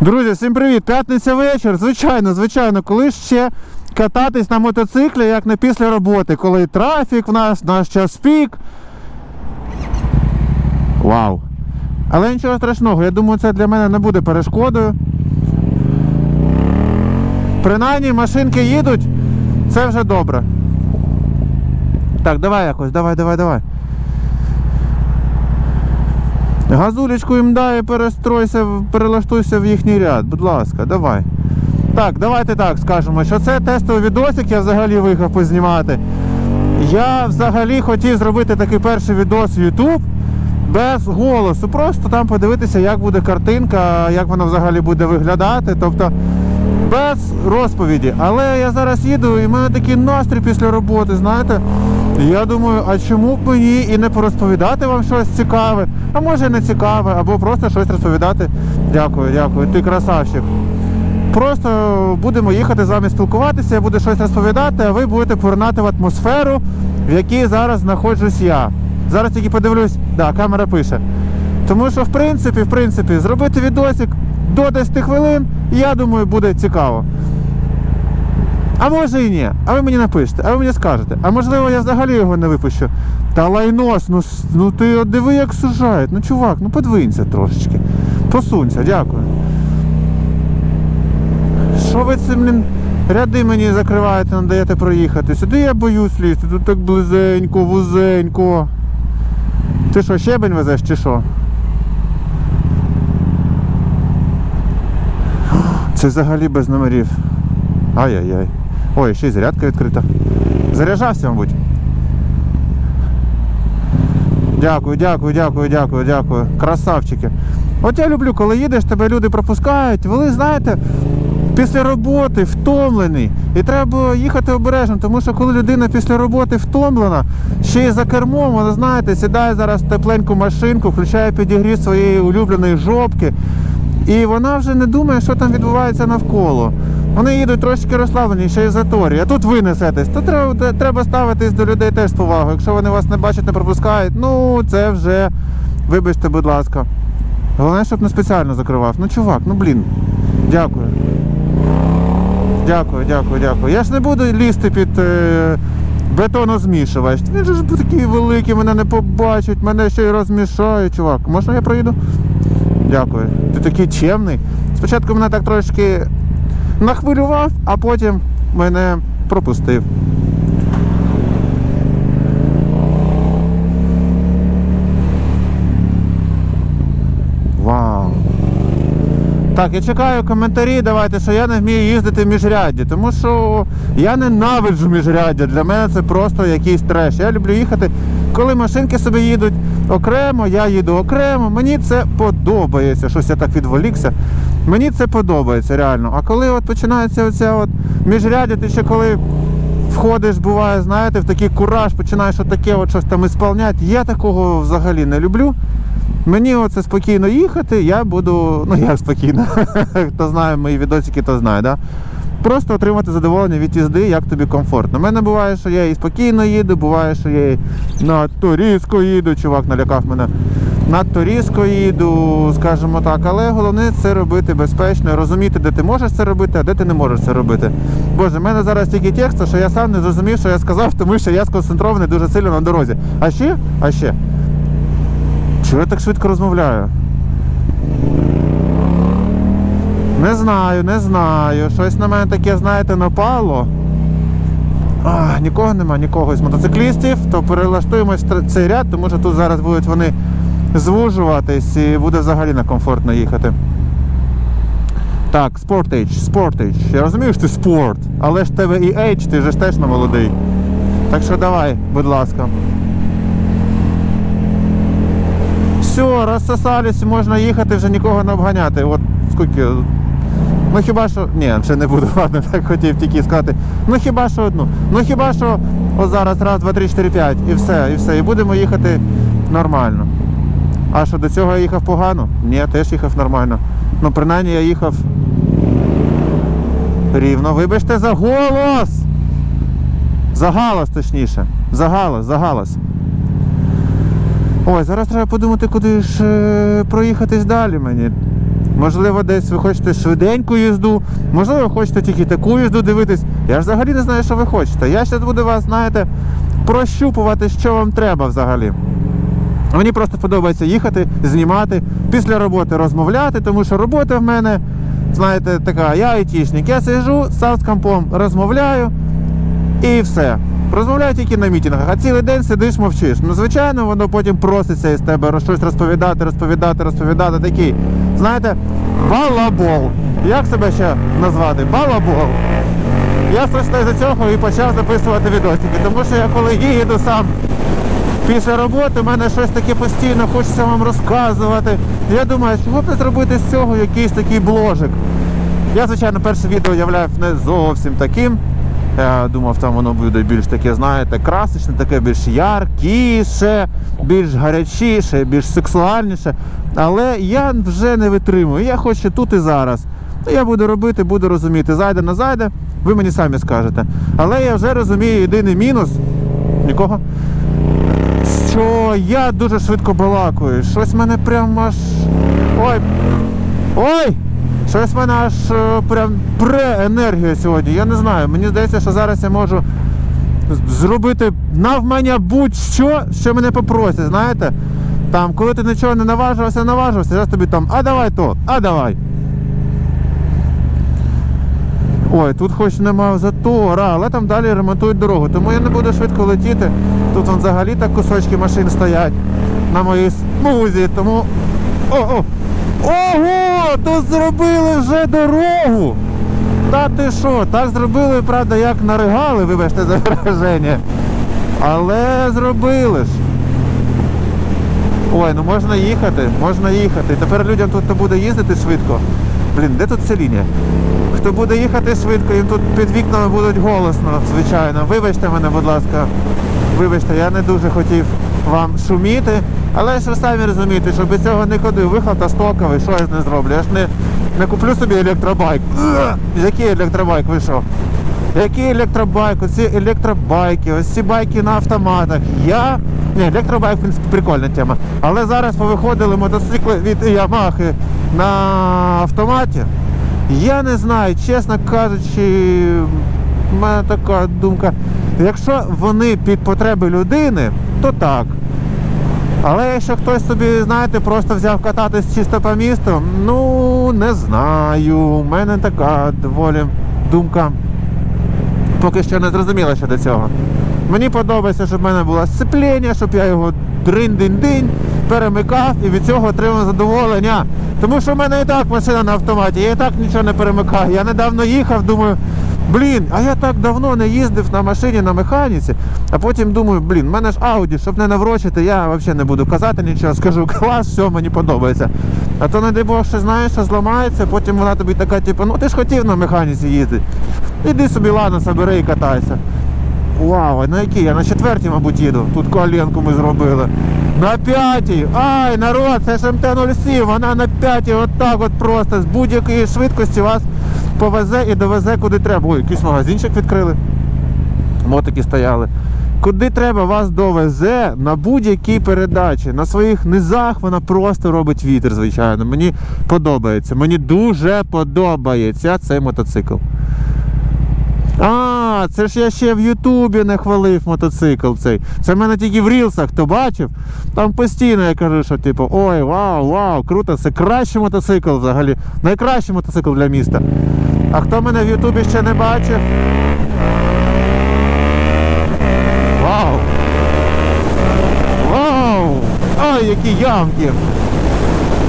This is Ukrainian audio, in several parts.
Друзі, всім привіт! П'ятниця вечір. Звичайно, звичайно, коли ще кататись на мотоциклі, як не після роботи, коли трафік в нас, наш час пік. Вау! Але нічого страшного, я думаю, це для мене не буде перешкодою. Принаймні машинки їдуть, це вже добре. Так, давай якось, давай, давай, давай. Газулечку їм дай, перестройся, перелаштуйся в їхній ряд, будь ласка, давай. Так, давайте так скажемо, що це тестовий відосик, я взагалі виїхав познімати. Я взагалі хотів зробити такий перший відос в YouTube без голосу. Просто там подивитися, як буде картинка, як вона взагалі буде виглядати. Тобто без розповіді. Але я зараз їду і в мене такий настрій після роботи, знаєте. Я думаю, а чому б мені і не порозповідати вам щось цікаве, а може не цікаве, або просто щось розповідати. Дякую, дякую, ти красавчик. Просто будемо їхати з вами спілкуватися, я буду щось розповідати, а ви будете поринати в атмосферу, в якій зараз знаходжусь я. Зараз тільки подивлюсь, да, камера пише. Тому що, в принципі, в принципі, зробити відосик до 10 хвилин, я думаю, буде цікаво. А може і ні. А ви мені напишете, а ви мені скажете. А можливо, я взагалі його не випущу. Та лайнос, ну, ну ти диви, як сужають. Ну чувак, ну подвинься трошечки. Посунься, дякую. Що ви цим ряди мені закриваєте, не даєте проїхати? Сюди я боюсь лізти, тут так близенько, вузенько. Ти що, щебень везеш чи що? Це взагалі без номерів. Ай-яй-яй. Ой, ще й зарядка відкрита. Заряджався, мабуть. Дякую, дякую, дякую, дякую, дякую. Красавчики. От я люблю, коли їдеш, тебе люди пропускають. Ви знаєте, після роботи втомлений. І треба їхати обережно, тому що коли людина після роботи втомлена, ще й за кермом, вона знаєте, сідає зараз в тепленьку машинку, включає підігрів своєї улюбленої жопки. І вона вже не думає, що там відбувається навколо. Вони їдуть трошки розслаблені, ще й заторі. А тут ви несетесь. То треба, треба ставитись до людей теж з повагою. Якщо вони вас не бачать, не пропускають, ну це вже, вибачте, будь ласка. Головне, щоб не спеціально закривав. Ну, чувак, ну блін. Дякую. Дякую, дякую, дякую. Я ж не буду лізти під е, бетонозмішувач. Він же ж такий великий, мене не побачать, мене ще й розмішають, чувак. Можна я проїду? Дякую. Ти такий чемний. Спочатку мене так трошки нахвилював, а потім мене пропустив. Вау. Так, я чекаю коментарі. Давайте, що я не вмію їздити в міжрядді, тому що я ненавиджу міжряддя. Для мене це просто якийсь треш. Я люблю їхати, коли машинки собі їдуть окремо, я їду окремо. Мені це подобається. Щось я так відволікся. Мені це подобається реально. А коли от починається оця от міжряддя, ти ще коли входиш, буває, знаєте, в такий кураж, починаєш отаке от щось там ісполняти. Я такого взагалі не люблю. Мені оце спокійно їхати, я буду, ну як спокійно, хто знає мої відосики, то знає, да? Просто отримати задоволення від їзди, як тобі комфортно. У мене буває, що я і спокійно їду, буває, що я і надто різко їду, чувак налякав мене. Надто різко їду, скажімо так, але головне це робити безпечно, розуміти, де ти можеш це робити, а де ти не можеш це робити. Боже, в мене зараз тільки текст, що я сам не зрозумів, що я сказав, тому що я сконцентрований дуже сильно на дорозі. А ще, а ще. Чого я так швидко розмовляю? Не знаю, не знаю. Щось на мене таке, знаєте, напало. А, нікого нема, нікого з мотоциклістів, то перелаштуємось цей ряд, тому що тут зараз будуть вони звужуватись і буде взагалі некомфортно їхати. Так, Sportage, Sportage. Я розумію, що ти спорт, але ж тебе і H, ти ж теж не молодий. Так що давай, будь ласка. Все, розсосались, можна їхати, вже нікого не обганяти. От скільки. Ну хіба що. Ні, ще не буду, ладно, так хотів тільки сказати. Ну хіба що одну. Ну хіба що от зараз раз, два, три, чотири, п'ять. І все, і все. І будемо їхати нормально. А що до цього я їхав погано? Ні, я теж їхав нормально. Ну, принаймні я їхав рівно. Вибачте за голос! За галас, точніше. За галас, за галас. Ой, зараз треба подумати, куди ж е, проїхатись далі мені. Можливо, десь ви хочете швиденьку їзду, можливо, ви хочете тільки таку їзду дивитись. Я ж взагалі не знаю, що ви хочете. Я ще буду вас, знаєте, прощупувати, що вам треба взагалі. Мені просто подобається їхати, знімати, після роботи розмовляти, тому що робота в мене, знаєте, така, я айтішник. Я сиджу сам з компом розмовляю і все. Розмовляю тільки на мітингах, а цілий день сидиш, мовчиш. Ну, звичайно, воно потім проситься із тебе щось розповідати, розповідати, розповідати. Такий, знаєте, балабол. Як себе ще назвати? Балабол. Я точно з цього і почав записувати відосики, тому що я коли їду сам після роботи, в мене щось таке постійно хочеться вам розказувати. Я думаю, чого б не зробити з цього якийсь такий бложик. Я, звичайно, перше відео являв не зовсім таким. Я думав, там воно буде більш таке, знаєте, красочне, таке більш яркіше, більш гарячіше, більш сексуальніше. Але я вже не витримую. Я хочу тут і зараз. Ну, Я буду робити, буду розуміти. Зайде, не зайде, ви мені самі скажете. Але я вже розумію єдиний мінус. Нікого? Що я дуже швидко балакаю. Щось мене прям аж. Ой! Ой! Щось мене аж е, прям пре енергія сьогодні. Я не знаю. Мені здається, що зараз я можу зробити навмання будь-що, що мене попросять, знаєте? Там, коли ти нічого не наважився, наважився, зараз тобі там, а давай то, а давай. Ой, тут хоч нема затора, але там далі ремонтують дорогу, тому я не буду швидко летіти. Тут вон взагалі так кусочки машин стоять на моїй смузі, тому. О, о! Ого! Тут зробили вже дорогу! Та ти що, так зробили, правда, як наригали, вибачте за вираження. Але зробили ж. Ой, ну можна їхати, можна їхати. Тепер людям тут буде їздити швидко. Блін, де тут ця лінія? Хто буде їхати швидко, їм тут під вікнами будуть голосно, звичайно. Вибачте мене, будь ласка. Вибачте, я не дуже хотів вам шуміти. Але ж ви самі розумієте, що без цього не ходив. Виход стоковий, що я не зроблю? Я ж не, не куплю собі електробайк. Який електробайк вийшов? Який електробайк? Оці електробайки, ось ці байки на автоматах. Я. Ні, електробайк, в принципі, прикольна тема. Але зараз повиходили мотоцикли від Ямахи на автоматі. Я не знаю, чесно кажучи, в мене така думка. Якщо вони під потреби людини, то так. Але якщо хтось собі, знаєте, просто взяв кататись чисто по місту, ну не знаю. У мене така доволі думка. Поки що не зрозуміла щодо цього. Мені подобається, щоб в мене було сцеплення, щоб я його дринь-динь-динь перемикав і від цього отримав задоволення. Тому що в мене і так машина на автоматі, я і так нічого не перемикаю. Я недавно їхав, думаю, блін, а я так давно не їздив на машині на механіці, а потім думаю, блін, в мене ж Ауді, щоб не наврочити, я взагалі не буду казати нічого, скажу клас, все, мені подобається. А то не дай Бог, що знаєш, що зламається, потім вона тобі така, типу, ну ти ж хотів на механіці їздити. Іди собі, ладно, собери і катайся. Вау, на якій? Я на четвертій, мабуть, їду. Тут коленку ми зробили. На п'ятій. Ай, народ, це ж МТ-07, вона на п'ятій, отак от просто з будь-якої швидкості вас повезе і довезе куди треба. Ой, якийсь магазинчик відкрили. Мотики стояли. Куди треба вас довезе на будь-якій передачі. На своїх низах вона просто робить вітер, звичайно. Мені подобається. Мені дуже подобається цей мотоцикл. А, це ж я ще в Ютубі не хвалив мотоцикл цей. Це в мене тільки в рілсах, хто бачив. Там постійно я кажу, що типу, ой, вау, вау, круто, це кращий мотоцикл взагалі. Найкращий мотоцикл для міста. А хто мене в Ютубі ще не бачив? Вау! Вау! Ой, які ямки!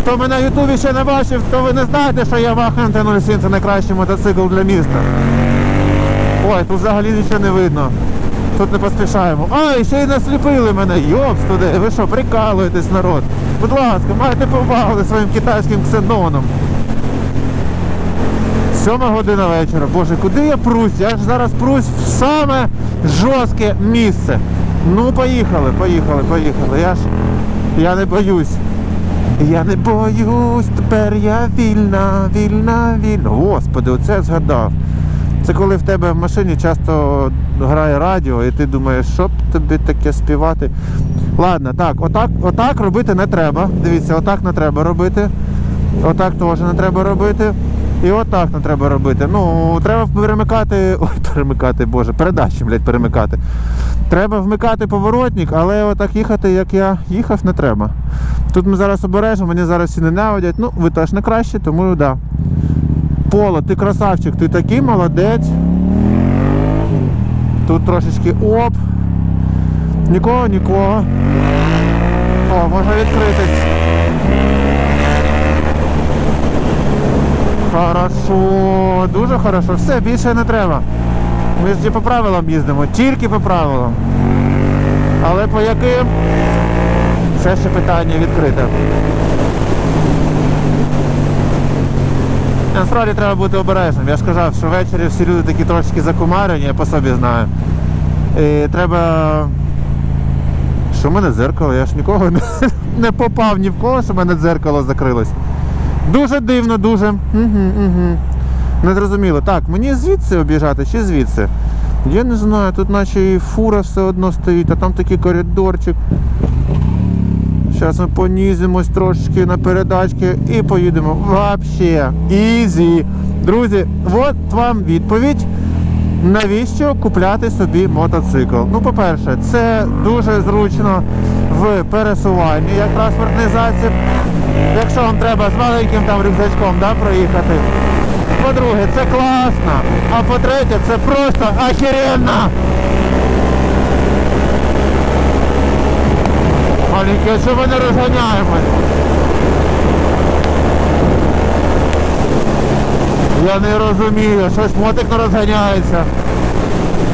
Хто мене в Ютубі ще не бачив, то ви не знаєте, що Yamaha MT-07 це найкращий мотоцикл для міста. Ой, тут взагалі нічого не видно. Тут не поспішаємо. Ай, ще й насліпили мене. Йопс туди. Ви що, прикалуєтесь, народ? Будь ласка, майте повагу своїм китайським ксеноном. Сьома година вечора. Боже, куди я прусь? Я ж зараз прусь в саме жорстке місце. Ну, поїхали, поїхали, поїхали. Я ж я не боюсь. Я не боюсь, тепер я вільна, вільна, вільна. Господи, оце згадав. Це коли в тебе в машині часто грає радіо, і ти думаєш, що б тобі таке співати. Ладно, так, отак, отак робити не треба. Дивіться, отак не треба робити. Отак теж не треба робити. І отак не треба робити. Ну, треба перемикати. Ой, перемикати, боже, передачі, блядь, перемикати. Треба вмикати поворотник, але отак їхати, як я їхав, не треба. Тут ми зараз обережемо, мені зараз всі ненавидять. Ну, ви теж не краще, тому так. Да. Поло, ти красавчик, ти такий молодець. Тут трошечки оп. Нікого, нікого. О, можна відкритись. Хорошо, дуже хорошо. Все, більше не треба. Ми ж по правилам їздимо, тільки по правилам. Але по яким? Це ще питання відкрите. Насправді треба бути обережним. Я ж казав, що ввечері всі люди такі трошки закумарені, я по собі знаю. І треба. Що в мене дзеркало? Я ж нікого не, не попав ні в кого, що в мене дзеркало закрилось. Дуже дивно, дуже. Угу, угу. Не зрозуміло. Так, мені звідси об'їжджати чи звідси? Я не знаю, тут наче і фура все одно стоїть, а там такий коридорчик. Зараз ми понізимось трошечки на передачки і поїдемо. Вообще, ізі. Друзі, от вам відповідь. Навіщо купляти собі мотоцикл? Ну, по-перше, це дуже зручно в пересуванні як транспортний засіб. Якщо вам треба з маленьким там рюкзачком да, проїхати. По-друге, це класно. А по-третє, це просто охеренно. Маленькі, а ми не розганяємось? Я не розумію, щось мотик не розганяється.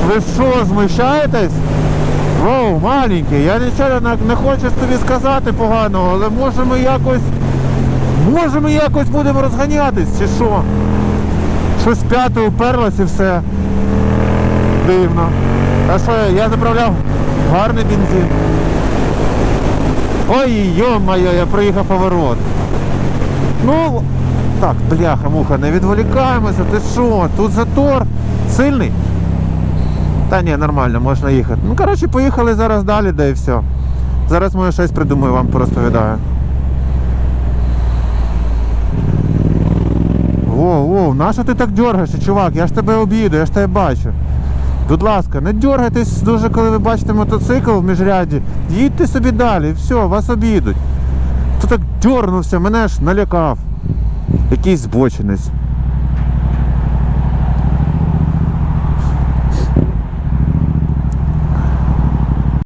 Ви що, змущаєтесь? Воу, маленький, я нічого не, не хочу тобі сказати поганого, але може ми якось. Може ми якось будемо розганятись, чи що? Щось п'яте уперлось і все. Дивно. А що, я заправляв гарний бензин. Ой, йо-моє, я проїхав поворот. Ну, так, бляха, муха, не відволікаємося, ти що? Тут затор сильний. Та ні, нормально, можна їхати. Ну, коротше, поїхали зараз далі, да і все. Зараз може щось придумаю, вам порозповідаю. Воу, воу, нащо ти так дергаєшся, чувак? Я ж тебе об'їду, я ж тебе бачу. Будь ласка, не дергайтесь дуже, коли ви бачите мотоцикл в міжряді. Їдьте собі далі, все, вас обідуть. Хто так дернувся, мене ж налякав. Якийсь збочинець.